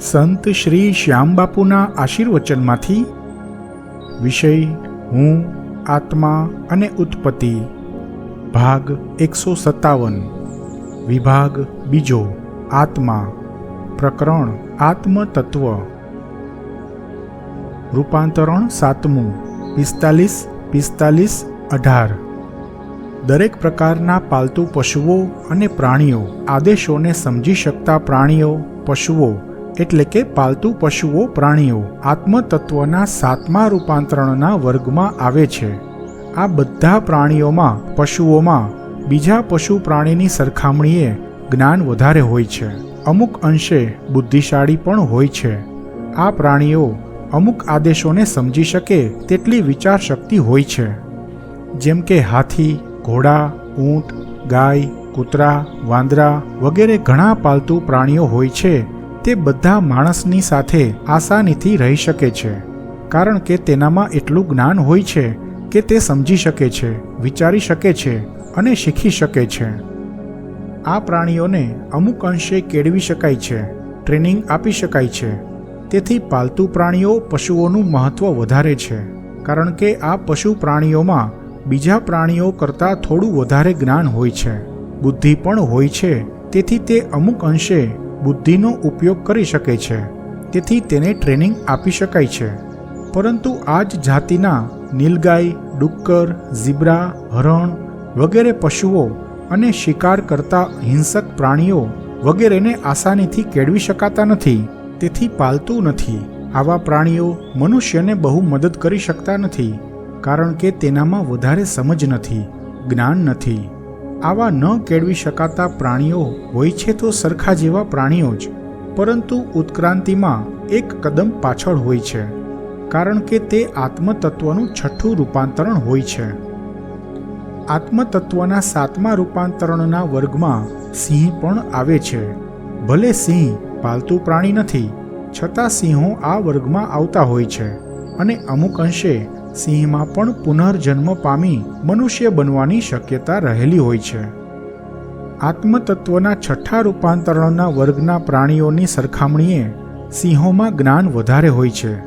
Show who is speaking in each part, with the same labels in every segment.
Speaker 1: સંત શ્રી શ્યામબાપુના આશીર્વચનમાંથી વિષય, હું, આત્મા અને ઉત્પત્તિ, ભાગ એકસો સત્તાવન, વિભાગ બીજો, આત્મા, પ્રકરણ, આત્મતત્વ. રૂપાંતરણ સાતમું, પિસ્તાલીસ પિસ્તાલીસ, અઢાર. દરેક પ્રકારના પાલતુ પશુઓ અને પ્રાણીઓ આદેશોને સમજી શકતા પ્રાણીઓ, પશુઓ એટલે કે પાલતુ પશુઓ, પ્રાણીઓ આત્મતત્વના સાતમા રૂપાંતરણના વર્ગમાં આવે છે. આ બધા પ્રાણીઓમાં, પશુઓમાં, બીજા પશુ પ્રાણીની સરખામણીએ જ્ઞાન વધારે હોય છે. અમુક અંશે બુદ્ધિશાળી પણ હોય છે. આ પ્રાણીઓ અમુક આદેશોને સમજી શકે તેટલી વિચાર શક્તિ હોય છે. જેમ કે હાથી, ઘોડા, ઊંટ, ગાય, કૂતરા, વાંદરા વગેરે ઘણા પાલતુ પ્રાણીઓ હોય છે. તે બધા માણસની સાથે આસાનીથી રહી શકે છે, કારણ કે તેનામાં એટલું જ્ઞાન હોય છે કે તે સમજી શકે છે, વિચારી શકે છે અને શીખી શકે છે. આ પ્રાણીઓને અમુક અંશે કેળવી શકાય છે, ટ્રેનિંગ આપી શકાય છે. તેથી પાલતુ પ્રાણીઓ પશુઓનું મહત્વ વધારે છે, કારણ કે આ પશુ પ્રાણીઓમાં બીજા પ્રાણીઓ કરતાં થોડું વધારે જ્ઞાન હોય છે, બુદ્ધિ પણ હોય છે, તેથી તે અમુક અંશે બુદ્ધિનો ઉપયોગ કરી શકે છે. તેથી તેને ટ્રેનિંગ આપી શકાય છે. પરંતુ આ જ જાતિના નીલગાય, ડુક્કર, ઝીબ્રા, હરણ વગેરે પશુઓ અને શિકાર કરતા હિંસક પ્રાણીઓ વગેરેને આસાનીથી કેળવી શકાતા નથી. તેથી પાલતું નથી. આવા પ્રાણીઓ મનુષ્યને બહુ મદદ કરી શકતા નથી, કારણ કે તેનામાં વધારે સમજ નથી, જ્ઞાન નથી. આવા ન કેળવી શકાતા પ્રાણીઓ હોય છે તો સરખા જેવા પ્રાણીઓ જ. પરંતુ ઉત્ક્રાંતિમાં એક કદમ પાછળ હોય છે. કારણ કે તે આત્મતત્વનું છઠ્ઠું રૂપાંતરણ હોય છે. આત્મતત્વના સાતમા રૂપાંતરણના વર્ગમાં સિંહ પણ આવે છે. ભલે સિંહ પાલતુ પ્રાણી નથી, છતાં સિંહો આ વર્ગમાં આવતા હોય છે. અને અમુક અંશે સિંહમાં પણ પુનર્જન્મ પામી મનુષ્ય બનવાની શક્યતા રહેલી હોય છે. આત્મતત્વના છઠ્ઠા રૂપાંતરણના વર્ગના પ્રાણીઓની સરખામણીએ સિંહોમાં જ્ઞાન વધારે હોય છે.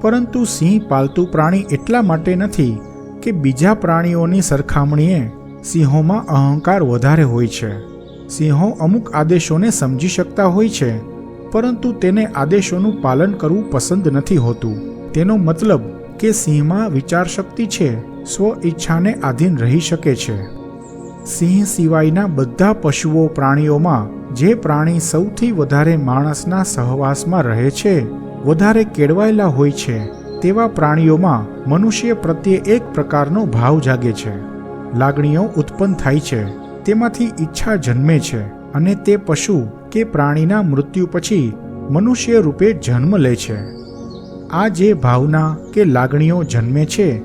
Speaker 1: પરંતુ સિંહ પાલતુ પ્રાણી એટલા માટે નથી કે બીજા પ્રાણીઓની સરખામણીએ સિંહોમાં અહંકાર વધારે હોય છે. સિંહો અમુક આદેશોને સમજી શકતા હોય છે, પરંતુ તેને આદેશોનું પાલન કરવું પસંદ નથી હોતું. તેનો મતલબ કે સિંહમાં વિચારશક્તિ છે, સ્વ ઈચ્છાને આધીન રહી શકે છે. સિંહ સિવાયના બધા પશુઓ પ્રાણીઓમાં, જે પ્રાણી સૌથી વધારે માણસના સહવાસમાં રહે છે, વધારે કેળવાયેલા હોય છે, તેવા પ્રાણીઓમાં મનુષ્ય પ્રત્યે એક પ્રકારનો ભાવ જાગે છે. લાગણીઓ ઉત્પન્ન થાય છે, તેમાંથી ઈચ્છા જન્મે છે, અને તે પશુ કે પ્રાણીના મૃત્યુ પછી મનુષ્ય રૂપે જન્મ લે છે. આ જે ભાવના કે લાગણીઓ જન્મે છે,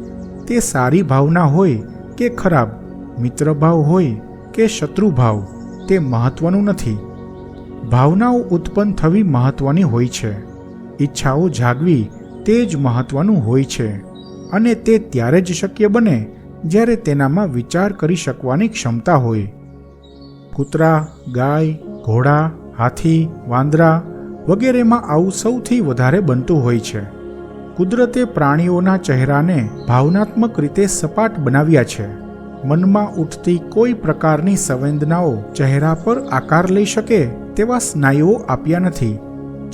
Speaker 1: તે સારી ભાવના હોય કે ખરાબ મિત્રભાવ હોય કે શત્રુભાવ તે મહત્વનું નથી. ભાવનાઓ ઉત્પન્ન થવી મહત્વની હોય છે. ઈચ્છાઓ જાગવી તે જ મહત્વનું હોય છે. અને તે ત્યારે જ શક્ય બને જ્યારે તેનામાં વિચાર કરી શકવાની ક્ષમતા હોય. કૂતરા, ગાય, ઘોડા, હાથી, વાંદરા વગેરેમાં આવું સૌથી વધારે બનતું હોય છે. કુદરતે પ્રાણીઓના ચહેરાને ભાવનાત્મક રીતે સપાટ બનાવ્યા છે. મનમાં ઉઠતી કોઈ પ્રકારની સંવેદનાઓ ચહેરા પર આકાર લઈ શકે તેવા સ્નાયુઓ આપ્યા નથી.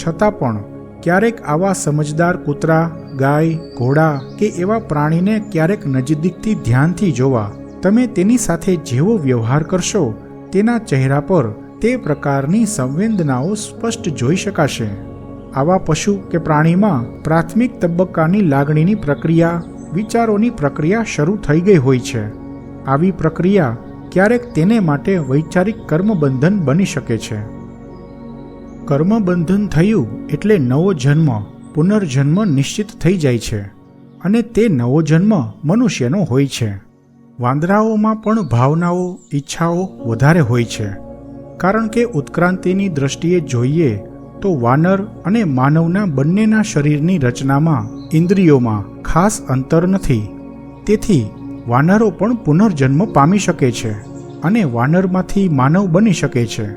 Speaker 1: છતાં પણ, ક્યારેક આવા સમજદાર કૂતરા, ગાય, ઘોડા કે એવા પ્રાણીને ક્યારેક નજીકથી ધ્યાનથી જોવા, તમે તેની સાથે જેવો વ્યવહાર કરશો, તેના ચહેરા પર તે પ્રકારની સંવેદનાઓ સ્પષ્ટ જોઈ શકાશે. આવા પશુ કે પ્રાણીમાં પ્રાથમિક તબક્કાની લાગણીની પ્રક્રિયા, વિચારોની પ્રક્રિયા શરૂ થઈ ગઈ હોય છે. આવી પ્રક્રિયા ક્યારેક તેને માટે વૈચારિક કર્મબંધન બની શકે છે. કર્મબંધન થયું એટલે નવો જન્મ, પુનર્જન્મ નિશ્ચિત થઈ જાય છે અને તે નવો જન્મ મનુષ્યનો હોય છે. વાંદરાઓમાં પણ ભાવનાઓ, ઈચ્છાઓ વધારે હોય છે. કારણ કે ઉત્ક્રાંતિની દ્રષ્ટિએ જોઈએ તો વાનર અને માનવના બંનેના શરીરની રચનામાં ઇન્દ્રિયોમાં ખાસ અંતર નથી. તેથી વાનરો પણ પુનર્જન્મ પામી શકે છે અને વાનરમાંથી માનવ બની શકે છે.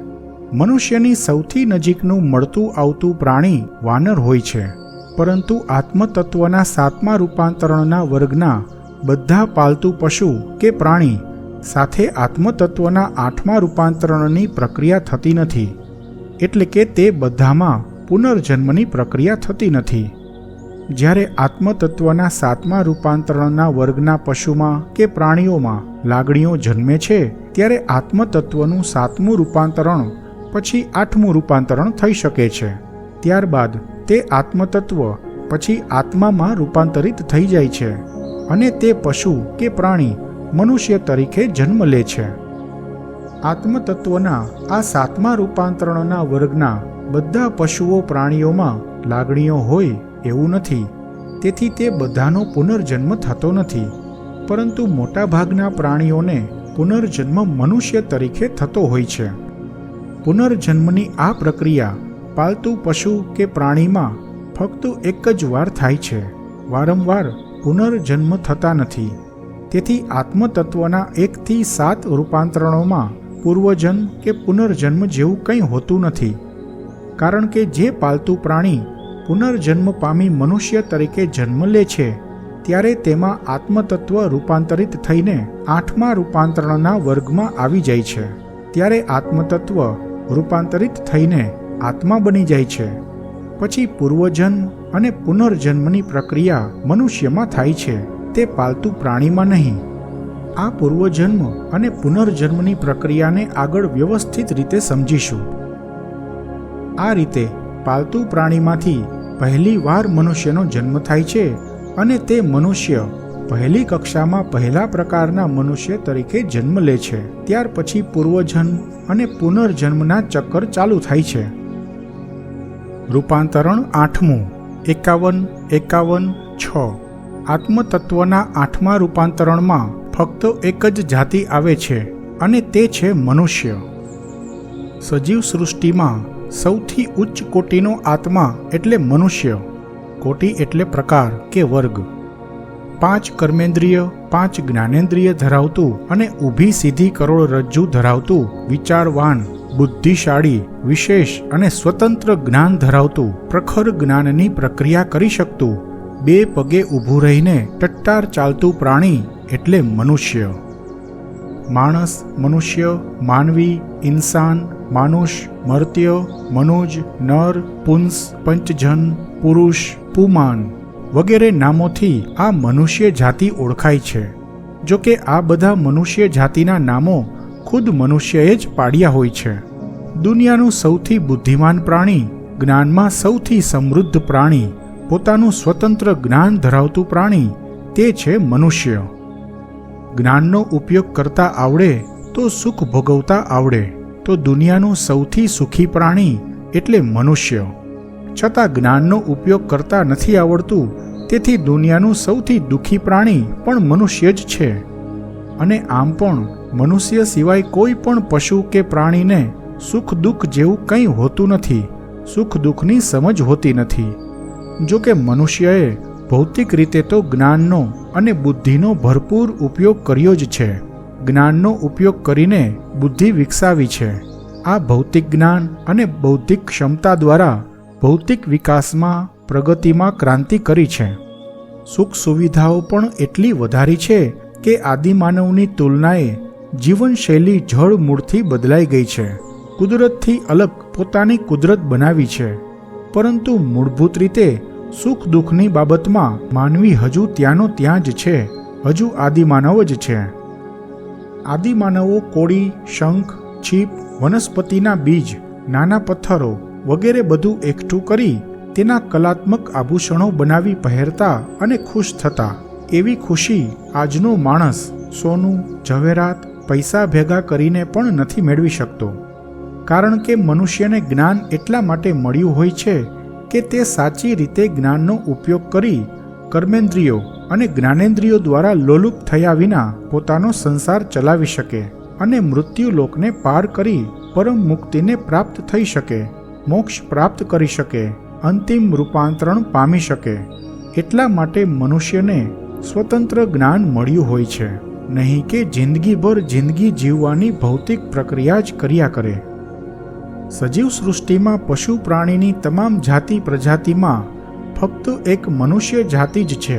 Speaker 1: મનુષ્યની સૌથી નજીકનું મળતું આવતું પ્રાણી વાનર હોય છે. પરંતુ આત્મતત્વના સાતમા રૂપાંતરણના વર્ગના બધા પાલતુ પશુ કે પ્રાણી સાથે આત્મતત્વના આઠમા રૂપાંતરણની પ્રક્રિયા થતી નથી. એટલે કે તે બધામાં પુનર્જન્મની પ્રક્રિયા થતી નથી. જ્યારે આત્મતત્વના સાતમા રૂપાંતરણના વર્ગના પશુમાં કે પ્રાણીઓમાં લાગણીઓ જન્મે છે, ત્યારે આત્મતત્વનું સાતમું રૂપાંતરણ પછી આઠમું રૂપાંતરણ થઈ શકે છે. ત્યારબાદ તે આત્મતત્વ પછી આત્મામાં રૂપાંતરિત થઈ જાય છે અને તે પશુ કે પ્રાણી મનુષ્ય તરીકે જન્મ લે છે. આત્મતત્વના, આ સાતમા રૂપાંતરણના વર્ગના બધા પશુઓ પ્રાણીઓમાં લાગણીઓ હોય એવું નથી. તેથી તે બધાનો પુનર્જન્મ થતો નથી. પરંતુ મોટાભાગના પ્રાણીઓને પુનર્જન્મ મનુષ્ય તરીકે થતો હોય છે. પુનર્જન્મની આ પ્રક્રિયા પાલતુ પશુ કે પ્રાણીમાં ફક્ત એક જ વાર થાય છે. વારંવાર પુનર્જન્મ થતા નથી. તેથી આત્મતત્વના એકથી સાત રૂપાંતરણોમાં પૂર્વજન્મ કે પુનર્જન્મ જેવું કંઈ હોતું નથી. કારણ કે જે પાલતુ પ્રાણી પુનર્જન્મ પામી મનુષ્ય તરીકે જન્મ લે છે, ત્યારે તેમાં આત્મતત્વ રૂપાંતરિત થઈને આઠમા રૂપાંતરણના વર્ગમાં આવી જાય છે. ત્યારે આત્મતત્વ રૂપાંતરિત થઈને આત્મા બની જાય છે. પછી પૂર્વજન્મ અને પુનર્જન્મની પ્રક્રિયા મનુષ્યમાં થાય છે, તે પાલતુ પ્રાણીમાં નહીં. આ પૂર્વજન્મ અને પુનર્જન્મની પ્રક્રિયાને આગળ વ્યવસ્થિત રીતે સમજીશું. આ રીતે પાલતુ પ્રાણીમાંથી પહેલી વાર મનુષ્યનો જન્મ થાય છે અને તે મનુષ્ય પહેલી કક્ષામાં પહેલા પ્રકારના મનુષ્ય તરીકે જન્મ લે છે. ત્યાર પછી પૂર્વજન્મ અને પુનર્જન્મના ચક્કર ચાલુ થાય છે. રૂપાંતરણ આઠમું. એકાવન એકાવન, છ. આત્મતત્વના આઠમા રૂપાંતરણમાં ફક્ત એક જ જાતિ આવે છે અને તે છે મનુષ્ય. સજીવ સૃષ્ટિમાં સૌથી ઉચ્ચ કોટીનો આત્મા એટલે મનુષ્ય. કોટી એટલે પ્રકાર કે વર્ગ. પાંચ કર્મેન્દ્રિય, પાંચ જ્ઞાનેન્દ્રિય ધરાવતું અને ઊભી સીધી કરોડરજ્જુ ધરાવતું વિચારવાન, બુદ્ધિશાળી, વિશેષ અને સ્વતંત્ર જ્ઞાન ધરાવતું પ્રખર જ્ઞાનની પ્રક્રિયા કરી શકતું. બે પગે ઊભું રહીને ટટ્ટાર ચાલતું પ્રાણી એટલે મનુષ્ય. માણસ, મનુષ્ય, માનવી, ઇન્સાન, માનુષ, મર્ત્ય, મનુજ, નર, પુંસ, પંચજન, પુરુષ, પુમાન વગેરે નામોથી આ મનુષ્ય જાતિ ઓળખાય છે. જો કે આ બધા મનુષ્ય જાતિના નામો ખુદ મનુષ્યએ જ પાડ્યા હોય છે. દુનિયાનું સૌથી બુદ્ધિમાન પ્રાણી, જ્ઞાનમાં સૌથી સમૃદ્ધ પ્રાણી, પોતાનું સ્વતંત્ર જ્ઞાન ધરાવતું પ્રાણી તે છે મનુષ્ય. જ્ઞાનનો ઉપયોગ કરતા આવડે તો સુખ ભોગવતા આવડે. તો દુનિયાનું સૌથી સુખી પ્રાણી એટલે મનુષ્ય. છતાં જ્ઞાનનો ઉપયોગ કરતા નથી આવડતું, તેથી દુનિયાનું સૌથી દુઃખી પ્રાણી પણ મનુષ્ય જ છે. અને આમ પણ મનુષ્ય સિવાય કોઈ પણ પશુ કે પ્રાણીને સુખ દુઃખ જેવું કંઈ હોતું નથી. સુખ દુઃખની સમજ હોતી નથી. જો કે મનુષ્યએ ભૌતિક રીતે તો જ્ઞાનનો અને બુદ્ધિનો ભરપૂર ઉપયોગ કર્યો જ છે. જ્ઞાનનો ઉપયોગ કરીને બુદ્ધિ વિકસાવી છે. આ ભૌતિક જ્ઞાન અને બૌદ્ધિક ક્ષમતા દ્વારા ભૌતિક વિકાસમાં, પ્રગતિમાં ક્રાંતિ કરી છે. સુખ સુવિધાઓ પણ એટલી વધારી છે કે આદિમાનવની તુલનાએ જીવનશૈલી જળ મૂળથી બદલાઈ ગઈ છે. કુદરતથી અલગ પોતાની કુદરત બનાવી છે. પરંતુ મૂળભૂત રીતે સુખ દુઃખની બાબતમાં માનવી હજુ ત્યાંનો ત્યાં જ છે, હજુ આદિમાનવ જ છે. આદિમાનવો કોળી, શંખ, છીપ, વનસ્પતિના બીજ, નાના પથ્થરો વગેરે બધું એકઠું કરી તેના કલાત્મક આભૂષણો બનાવી પહેરતા અને ખુશ થતા. એવી ખુશી આજનો માણસ સોનું, ઝવેરાત, પૈસા ભેગા કરીને પણ નથી મેળવી શકતો. કારણ કે મનુષ્યને જ્ઞાન એટલા માટે મળ્યું હોય છે કે તે સાચી રીતે જ્ઞાનનો ઉપયોગ કરી કર્મેન્દ્રિયો અને જ્ઞાનેન્દ્રિયો દ્વારા લોલુપ થયા વિના પોતાનો સંસાર ચલાવી શકે અને મૃત્યુલોકને પાર કરી પરમ મુક્તિને પ્રાપ્ત થઈ શકે, મોક્ષ પ્રાપ્ત કરી શકે, અંતિમ રૂપાંતરણ પામી શકે. એટલા માટે મનુષ્યને સ્વતંત્ર જ્ઞાન મળ્યું હોય છે. નહીં કે જિંદગીભર જિંદગી જીવવાની ભૌતિક પ્રક્રિયા જ કર્યા કરે. સજીવ સૃષ્ટિમાં પશુ પ્રાણીની તમામ જાતિ પ્રજાતિમાં ફક્ત એક મનુષ્ય જાતિ જ છે,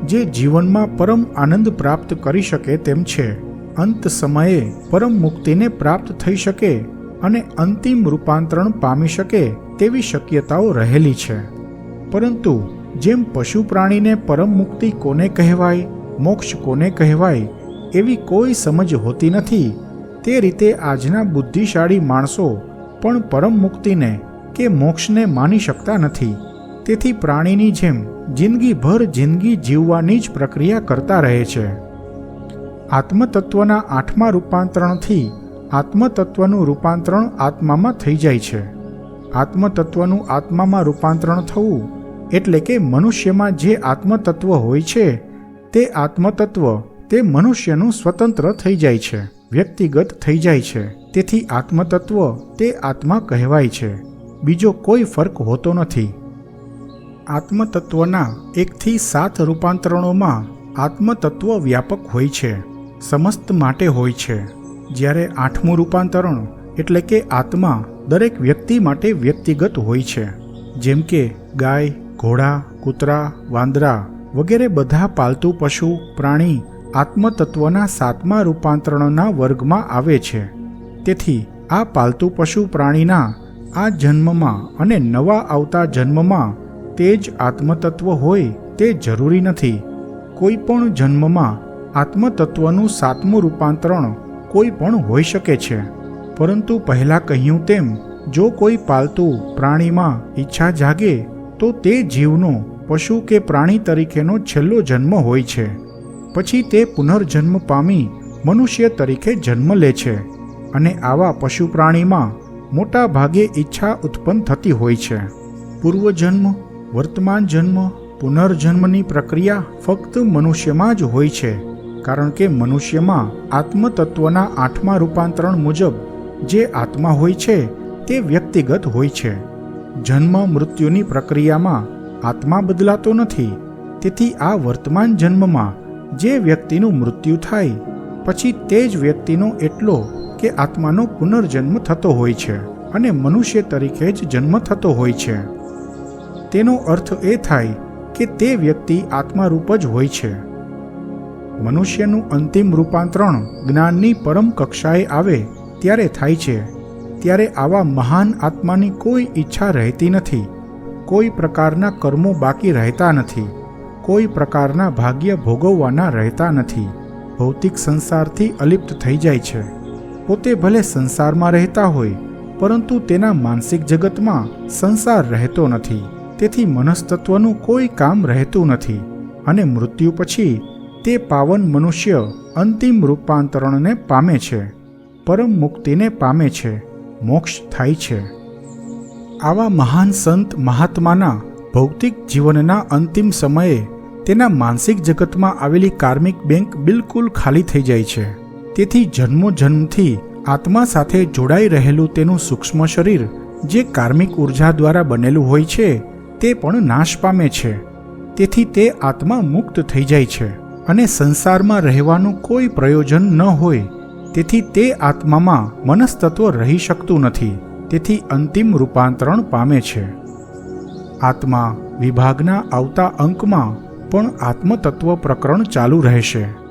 Speaker 1: જે જીવનમાં પરમ આનંદ પ્રાપ્ત કરી શકે તેમ છે. અંત સમયે પરમ મુક્તિને પ્રાપ્ત થઈ શકે અને અંતિમ રૂપાંતરણ પામી શકે તેવી શક્યતાઓ રહેલી છે. પરંતુ જેમ પશુ પ્રાણીને પરમ મુક્તિ કોને કહેવાય, મોક્ષ કોને કહેવાય, એવી કોઈ સમજ હોતી નથી. તે રીતે આજના બુદ્ધિશાળી માણસો પણ પરમ મુક્તિને કે મોક્ષને માની શકતા નથી. તેથી પ્રાણીની જેમ જિંદગીભર જિંદગી જીવવાની જ પ્રક્રિયા કરતા રહે છે. આત્મતત્વના આઠમા રૂપાંતરણથી આત્મતત્વનું રૂપાંતરણ આત્મામાં થઈ જાય છે. આત્મતત્વનું આત્મામાં રૂપાંતરણ થવું એટલે કે મનુષ્યમાં જે આત્મતત્વ હોય છે, તે આત્મતત્વ, તે મનુષ્યનું સ્વતંત્ર થઈ જાય છે. વ્યક્તિગત થઈ જાય છે. તેથી આત્મતત્વ તે આત્મા કહેવાય છે. બીજો કોઈ ફર્ક હોતો નથી. આત્મતત્વના એકથી સાત રૂપાંતરણોમાં આત્મતત્વ વ્યાપક હોય છે. સમસ્ત માટે હોય છે. જ્યારે આઠમું રૂપાંતરણ એટલે કે આત્મા દરેક વ્યક્તિ માટે વ્યક્તિગત હોય છે. જેમ કે ગાય, ઘોડા, કૂતરા, વાંદરા વગેરે બધા પાલતુ પશુ, પ્રાણી આત્મતત્વના સાતમા રૂપાંતરણના વર્ગમાં આવે છે. તેથી આ પાલતુ પશુ પ્રાણીના આ જન્મમાં અને નવા આવતા જન્મમાં તે જ આત્મતત્વ હોય તે જરૂરી નથી. કોઈ પણ જન્મમાં આત્મતત્વનું સાતમું રૂપાંતરણ કોઈ પણ હોઈ શકે છે. પરંતુ પહેલાં કહ્યું તેમ, જો કોઈ પાલતુ પ્રાણીમાં ઈચ્છા જાગે, તો તે જીવનો પશુ કે પ્રાણી તરીકેનો છેલ્લો જન્મ હોય છે. પછી તે પુનર્જન્મ પામી મનુષ્ય તરીકે જન્મ લે છે અને આવા પશુ પ્રાણીમાં મોટા ભાગે ઈચ્છા ઉત્પન્ન થતી હોય છે. પૂર્વજન્મ, વર્તમાન જન્મ, પુનર્જન્મની પ્રક્રિયા ફક્ત મનુષ્યમાં જ હોય છે, કારણ કે મનુષ્યમાં આત્મતત્વના આઠમા રૂપાંતરણ મુજબ જે આત્મા હોય છે તે વ્યક્તિગત હોય છે. જન્મ મૃત્યુની પ્રક્રિયામાં આત્મા બદલાતો નથી, તેથી આ વર્તમાન જન્મમાં જે વ્યક્તિનું મૃત્યુ થાય, પછી તે જ વ્યક્તિનો એટલો કે આત્માનો પુનર્જન્મ થતો હોય છે અને મનુષ્ય તરીકે જ જન્મ થતો હોય છે. તેનો અર્થ એ થાય કે તે વ્યક્તિ આત્મારૂપ જ હોય છે. મનુષ્યનું અંતિમ રૂપાંતરણ જ્ઞાનની પરમ કક્ષાએ આવે ત્યારે થાય છે. ત્યારે આવા મહાન આત્માની કોઈ ઈચ્છા રહેતી નથી. કોઈ પ્રકારના કર્મો બાકી રહેતા નથી. કોઈ પ્રકારના ભાગ્ય ભોગવવાના રહેતા નથી. ભૌતિક સંસારથી અલિપ્ત થઈ જાય છે. પોતે ભલે સંસારમાં રહેતા હોય, પરંતુ તેના માનસિક જગતમાં સંસાર રહેતો નથી. તેથી મનસ્તત્વનું કોઈ કામ રહેતું નથી. અને મૃત્યુ પછી તે પાવન મનુષ્ય અંતિમ રૂપાંતરણને પામે છે. પરમ મુક્તિને પામે છે. મોક્ષ થાય છે. આવા મહાન સંત મહાત્માના ભૌતિક જીવનના અંતિમ સમયે તેના માનસિક જગતમાં આવેલી કાર્મિક બેંક બિલકુલ ખાલી થઈ જાય છે. તેથી જન્મો જન્મથી આત્મા સાથે જોડાઈ રહેલું તેનું સૂક્ષ્મ શરીર જે કાર્મિક ઊર્જા દ્વારા બનેલું હોય છે, તે પણ નાશ પામે છે. તેથી તે આત્મા મુક્ત થઈ જાય છે અને સંસારમાં રહેવાનું કોઈ પ્રયોજન ન હોય. તેથી તે આત્મામાં મનસ્તત્વ રહી શકતું નથી. તેથી અંતિમ રૂપાંતરણ પામે છે. આત્મા વિભાગના આવતા અંકમાં પણ આત્મતત્વ પ્રકરણ ચાલુ રહેશે.